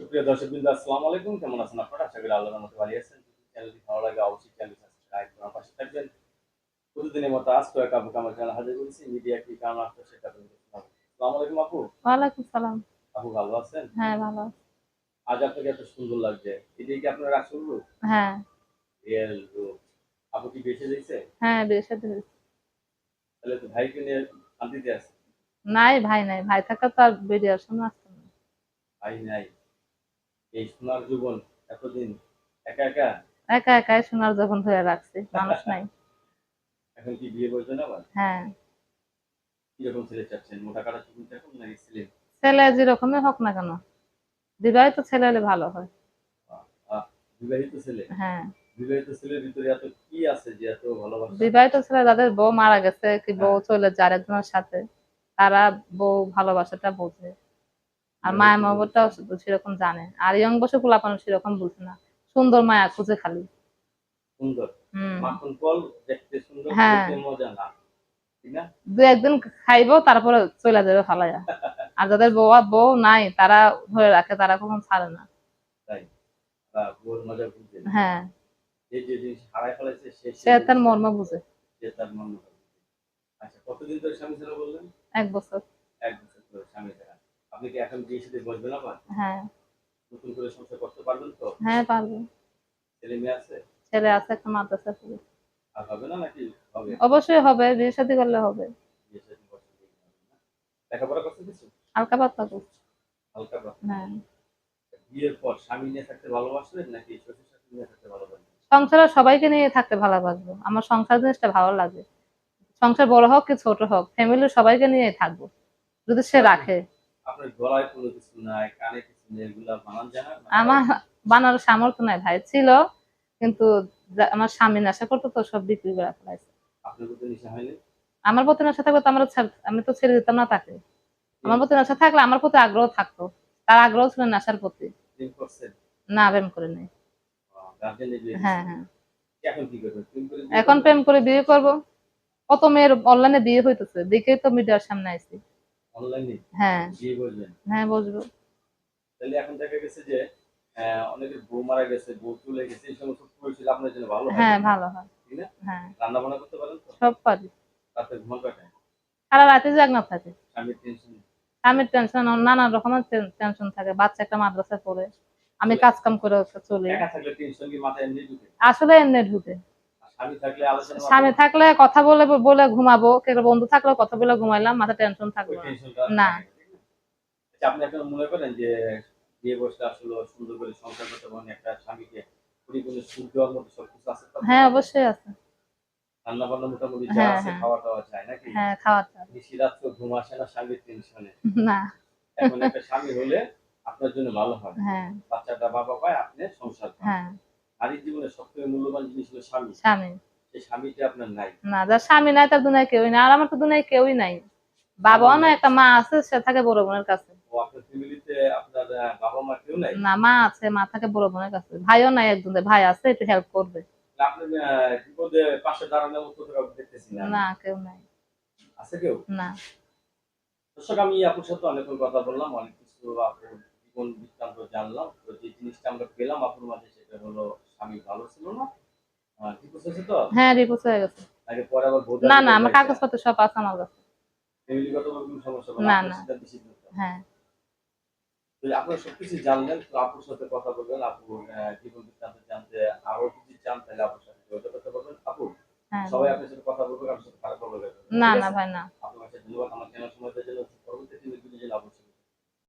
সুপ্রিয় দর্শক বিন্দু আসসালামু আলাইকুম। কেমন আছেন আপনারা? আশা করি আল্লাহর মতো ভালো আছেন। চ্যানেলটি ভালো লাগে অবশ্যই চ্যানেলটি সাবস্ক্রাইব করে আমার পাশে থাকবেন। প্রতিদিনের মতো আজ তো এক আপু আমার চ্যানেল হাজির করেছি। মিডিয়া কি কারণ আসতো সেটা আপনাদের আসসালামু আলাইকুম আপু। ওয়ালাইকুম সালাম। আপু ভালো আছেন? হ্যাঁ ভালো আজ আপনাকে এত সুন্দর লাগছে। এটাই কি আপনার আসল রূপ? হ্যাঁ। রিয়েল রূপ। আপু কি বেঁচে দিয়েছে হ্যাঁ বিয়ে সাথে তাহলে তো ভাইকে নিয়ে শান্তিতে আছে। নাই ভাই নাই। ভাই থাকা তো আর বেরিয়ে আসুন আসতাম না। ভাই নাই। এই সোনার জীবন এতদিন একা একা? একা একাই সোনার যখন ধরে রাখছি মানুষ নাই। এখন কি বিয়ে আবার? হ্যাঁ। কীরকম ছেলে চাচ্ছেন? মোটা কাটা নাকি ছেলে ছেলে যেরকমই হোক না কেন বিবাহিত ছেলে হলে ভালো হয়। বিবাহিত ছেলে? হ্যাঁ। বিবাহিত ছেলের ভিতরে এত কি আছে যে এত ভালোবাসা? বিবাহিত ছেলে যাদের বউ মারা গেছে কি বউ চলে যায় আরেকজনের সাথে তারা বউ ভালোবাসাটা বোঝে। আর মায়া মহব্বতটাও সেরকম জানে। আর ইয়ং বসে পোলাপানো সেরকম বুঝে না। সুন্দর মায়া খুঁজে খালি। সুন্দর। মাখন কল দেখতে সুন্দর হ্যাঁ। মজা না। দু একদিন খাইবো তারপরে চলে যাবে ফালাইয়া। আর যাদের বউ বউ নাই তারা ধরে রাখে তারা কখন ছাড়ে না। হ্যাঁ। সে তার মর্ম বুঝে। আচ্ছা এক বছর। এক আপনি কি এখন বিয়ে সাথে বসবেন আবার? হ্যাঁ। নতুন করে সংসার করতে পারবেন তো? হ্যাঁ পারব। ছেলে মেয়ে আছে? ছেলে আছে একটা মাদ্রাসা পড়ে আর হবে না নাকি হবে? অবশ্যই হবে বিয়ে করলে হবে। বিয়ে সাথে করতে লেখাপড়া করতে কিছু? হালকা পাতলা করছে। হালকা পাতলা। হ্যাঁ। বিয়ের পর স্বামী নিয়ে থাকতে ভালোবাসবেন নাকি শ্বশুর শাশুড়ি নিয়ে থাকতে ভালোবাসবেন সংসারে সবাইকে নিয়ে থাকতে ভালোবাসবো। আমার সংসার জিনিসটা ভালো লাগে। সংসার বড় হোক কি ছোট হোক ফ্যামিলির সবাইকে নিয়ে থাকব। যদি সে রাখে। আপনার গলায় কোনো কিছু নাই কানে কিছু নেই এগুলা বানান জানা আমার বানার সামর্থ্য নাই ভাই ছিল কিন্তু আমার স্বামী নেশা করতো তো সব বিক্রি করে ফেলাইছে। আপনার প্রতি নিশা হয়নি? আমার প্রতি নেশা থাকলে তো আমার আমি তো ছেড়ে দিতাম না তাকে। আমার প্রতি নেশা থাকলে আমার প্রতি আগ্রহ থাকতো। তার আগ্রহ ছিল নেশার প্রতি। না প্রেম করে নেই। হ্যাঁ হ্যাঁ। এখন প্রেম করে বিয়ে এখন প্রেম করে বিয়ে করব। কত মেয়ের অনলাইনে বিয়ে হইতেছে দেখেই তো মিডিয়ার সামনে আইছি। অনলাইনে হ্যাঁ। করবেন হ্যাঁ তাহলে এখন দেখা গেছে যে আহ, অনেকের বউ মারা গেছে বউ চলে গেছে এই সমস্ত পরিস্থিতি আপনার জন্য ভালো হ্যাঁ? ভালো হয়। ঠিক না? হ্যাঁ। রান্না বান্না করতে পারেন তো? সব পারি। রাতে কাটায় সারা রাতে থাকে স্বামীর টেনশন স্বামীর টেনশন নানা রকমের টেনশন থাকে। বাচ্চা একটা মাদ্রাসায় পড়ে। আমি কাজ কাম করে চলি। আসলে এমনি ঢুকে। স্বামী থাকলে কথা বলে বলে ঘুমাবো কেউ বন্ধু থাকলে কথা বলে ঘুমাইলাম মাথা টেনশন থাকবে না। আচ্ছা আপনি মনে করেন যে বিয়ে আসলে সুন্দর করে সংসার করতে পারেন একটা স্বামীকে পরিপূর্ণ সুখ দেওয়ার মতো সবকিছু আছে হ্যাঁ অবশ্যই আছে। রান্না বান্না মোটামুটি যা হ্যাঁ, আছে হ্যাঁ। খাওয়া যায় নাকি? হ্যাঁ খাওয়াটা বেশি রাত তো ঘুম আসে না স্বামীর টেনশনে না। এখন একটা স্বামী হলে আপনার জন্য ভালো হয়। হ্যাঁ। বাচ্চাটা বাবা পায় আপনি সংসার হ্যাঁ। নারীর জীবনে সবথেকে মূল্যবান জিনিস হলো স্বামী। স্বামী। সেই স্বামীটা আপনার নাই। না যার স্বামী নাই তার দুনিয়ায় কেউই নাই আর আমার তো দুনিয়ায় কেউই নাই। বাবাও না একটা মা আছে সে থাকে বড় বোনের কাছে। ও আপনার ফ্যামিলিতে আপনার বাবা মা কেউ নাই? না মা আছে মা থাকে বড় বোনের কাছে। ভাইও নাই একজন ভাই আছে একটু হেল্প করবে। আপনি বিপদে পাশে দাঁড়ানোর মতো দেখতেছি না। না কেউ নাই। আছে কেউ? না। দর্শক আমি আপুর সাথে অনেকক্ষণ কথা বললাম অনেক কিছু আপুর জীবন বৃত্তান্ত জানলাম। তো যে জিনিসটা আমরা পেলাম আপুর মাঝে সেটা হলো স্বামী ভালো ছিল না? ঠিক আছে তো? হ্যাঁ রিপোর্ট হয়ে গেছে। আগে পরে আবার ভোট না না আমার কাগজপত্র সব আছে আমার কাছে। ফ্যামিলিগত কোনো সমস্যা না, না। হ্যাঁ। আপনারা সবকিছু জানলেন তো আপুর সাথে কথা বলবেন আহ, জীবন বৃত্তান্ত জানতে আরও কিছু জান তাহলে আপুর সাথে যোগাযোগ করতে পারবেন। আপু হ্যাঁ। সবাই আপনার সাথে কথা বলবে আপনার সাথে খারাপ বলবে না না ভাই না।